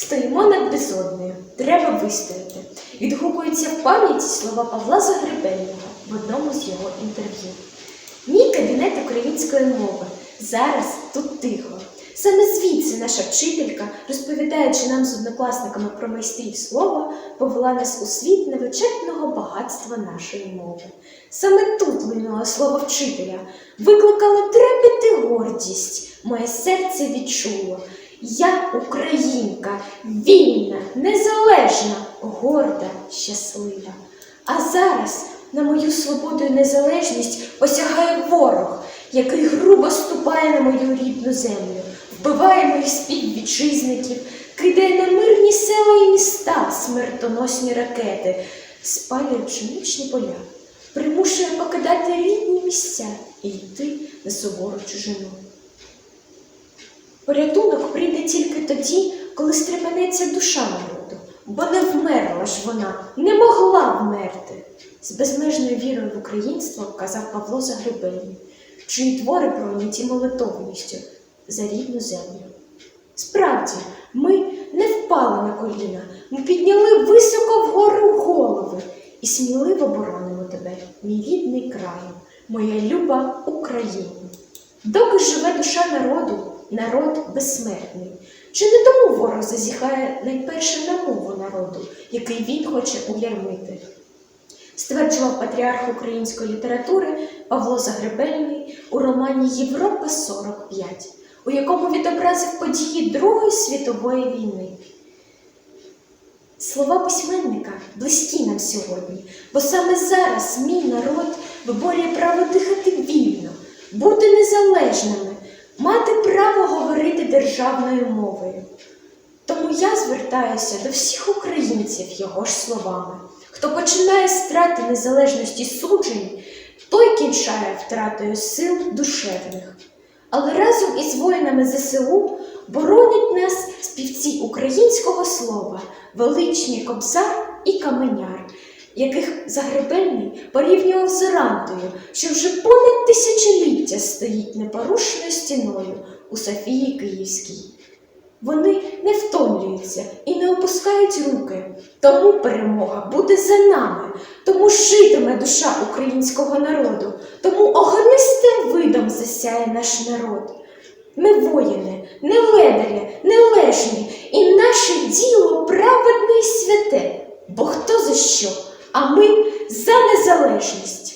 стоїмо над безоднею, треба вистояти. Відгукуються в пам'яті слова Павла Загребельного в одному з його інтерв'ю. Мій кабінет української мови. Зараз тут тихо. Саме звідси наша вчителька, розповідаючи нам з однокласниками про майстрів слова, повела нас у світ невичерпного багатства нашої мови. Саме тут линуло слово вчителя, викликало трепет гордість. Моє серце відчуло. Я українка, вільна, незалежна, горда, щаслива. А зараз на мою свободу і незалежність посягає ворог, який грубо ступає на мою рідну землю, вбиває моїх співвітчизників, кидає на мирні села і міста смертоносні ракети, спалює пшеничні поля, примушує покидати рідні місця і йти на сувору чужину. Порятунок прийде тільки тоді, коли стрепенеться душа народу, бо не вмерла ж вона, не могла вмерти. З безмежною вірою в українство казав Павло Загребельний, чиї твори пройняті молитовністю за рідну землю. Справді, ми не впали на коліна, ми підняли високо вгору голови і сміливо боронимо тебе, мій рідний краю, моя люба Україна. Доки живе душа народу, народ безсмертний. Чи не тому ворог зазіхає найперше на мову народу, який він хоче уярмити? Стверджував патріарх української літератури Павло Загребельний у романі Європа 45, у якому відобразив події Другої світової війни. Слова письменника близькі нам сьогодні, бо саме зараз мій народ виборює право дихати вільно, бути незалежними, мати право говорити державною мовою. Тому я звертаюся до всіх українців його ж словами. Хто починає з страти незалежності суджень, той кінчає втратою сил душевних. Але разом із воїнами ЗСУ боронять нас співці українського слова, величні Кобзар і Каменяр, яких Загребельний порівнював з Орантою, що вже понад тисячоліття стоїть непорушною стіною у Софії Київській. Вони не втомлюються і не опускають руки. Тому перемога буде за нами, тому житиме душа українського народу, тому огнистим видом засяє наш народ. Ми воїни, не ледарі, нележні, і наше діло праведне і святе, бо хто за що, а ми за незалежність.